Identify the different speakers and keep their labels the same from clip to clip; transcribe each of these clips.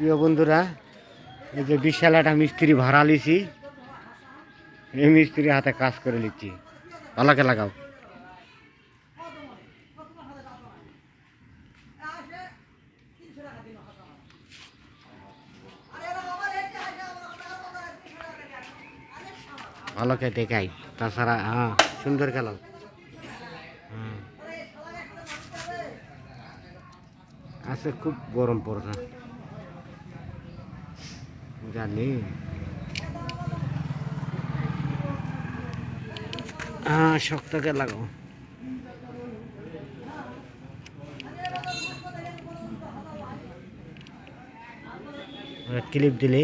Speaker 1: প্রিয় বন্ধুরা, এই যে বিশাল একটা মিস্ত্রি ভাড়া লিছি এই মিস্ত্রি হাতে কাজ করে নিচ্ছি। ভালোকে লাগাও। ভালোকে দেখাই, তাছাড়া হ্যাঁ সুন্দর খেলাও। আছে, খুব গরম পড়ছে। জানি। হ্যাঁ শক্তকে লাগাও ক্লিপ দিলে?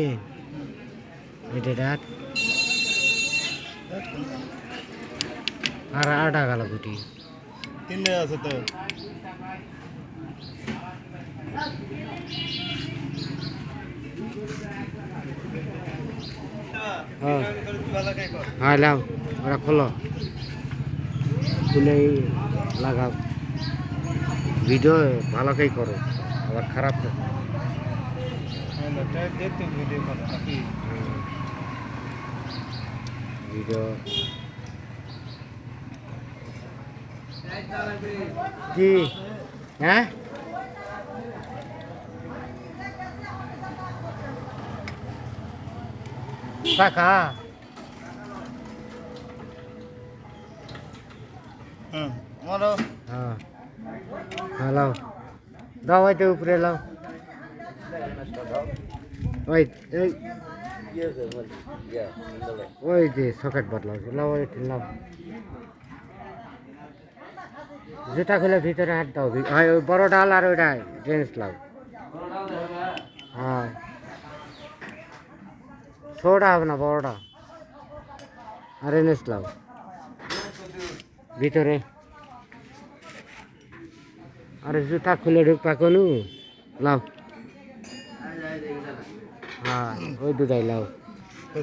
Speaker 1: এটা রাত। আর আটা গেল গুটি
Speaker 2: তিনটে আছে তো।
Speaker 1: হ্যাঁ। হ্যাঁ লাও ওরা খোলো। খুলেই লাগাও। ভিডিও ভালোকেই করো, আবার খারাপ না। ভিডিও। কি? হ্যাঁ? টাকা
Speaker 2: হুম আমারও।
Speaker 1: হ্যাঁ হ্যাঁ লাও। দাও তো উপরে লাও। ওই এই। ওই যে সকেট বদলাও লাও ওই লাও। জুতা খুলে ভিতরে হাত দাও হয় ওই বড় ডাল আর ওইটা ড্রেন্স লাও। হ্যাঁ। ছোটা হবে না বড়টা আর এনেস লাও ভিতরে। আরে জুতা খুলে ঢুকপা কোনু। লাও। হ্যাঁ ওই দুটাই লাও।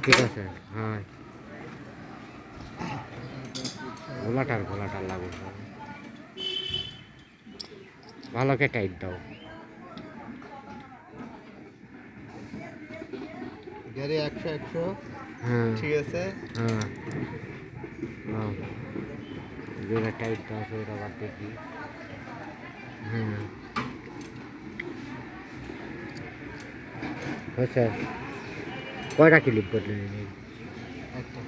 Speaker 1: ঠিক আছে হ্যাঁ। গোলাটার গোলাটার লাগবে ভালোকে টাইট দাও।
Speaker 2: গাড়ি একশো একশো।
Speaker 1: হ্যাঁ।
Speaker 2: ঠিক আছে?
Speaker 1: হ্যাঁ। হ্যাঁ। যেটা টাইট দাও সেটা আবার দেখি হুম আচ্ছা কয়টা ক্লিপ নিলি
Speaker 2: একটা।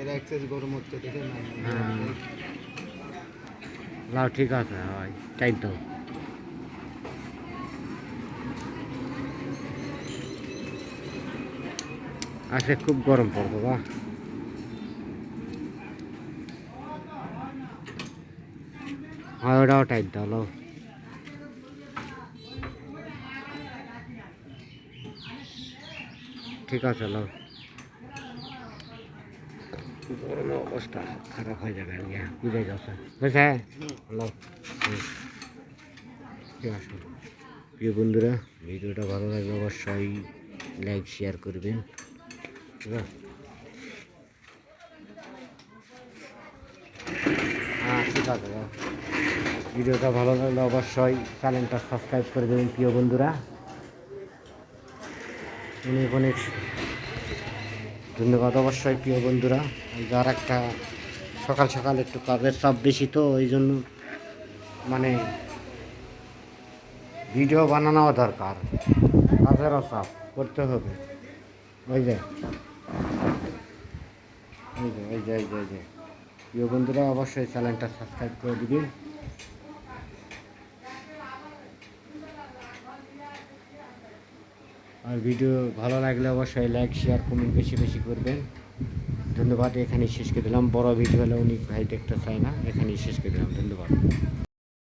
Speaker 2: এর অ্যাক্সেস গরম হচ্ছে দেখে না।
Speaker 1: হ্যাঁ। লাও ঠিক আছে হয়। টাইট দাও আজকে খুব গরম পড়ব বা হয়, ওটাও টাইট দাও ঠিক আছে, লাও। গরমের অবস্থা খারাপ হয়ে যাবে বুঝে যাচ্ছে বুঝছে হ্যালো ঠিক আছে প্রিয় বন্ধুরা, ভিডিওটা ভালো লাগলে অবশ্যই লাইক শেয়ার করবেন। ঠিক আছে হ্যাঁ। ভিডিওটা ভালো লাগলে অবশ্যই চ্যানেলটা সাবস্ক্রাইব করে দেবেন, প্রিয় বন্ধুরা। অনেক অনেক ধন্যবাদ অবশ্যই, প্রিয় বন্ধুরা। যার একটা সকাল সকাল একটু কাজের চাপ বেশি তো, ওই জন্য মানে ভিডিও বানানো দরকার। কাজেরও চাপ, করতে হবে। ওই যে ওই যে, এই যে এই যে এই যে। প্রিয় বন্ধুরা, অবশ্যই চ্যানেলটা সাবস্ক্রাইব করে দিবেন আর ভিডিও ভালো লাগলে অবশ্যই লাইক শেয়ার কমেন্ট বেশি বেশি করবেন। ধন্যবাদ, এখানেই শেষ করে দিলাম। বড় ভিডিও হলে অনেক ভাই দেখতে চায় না, এখানেই শেষ করে দিলাম। ধন্যবাদ।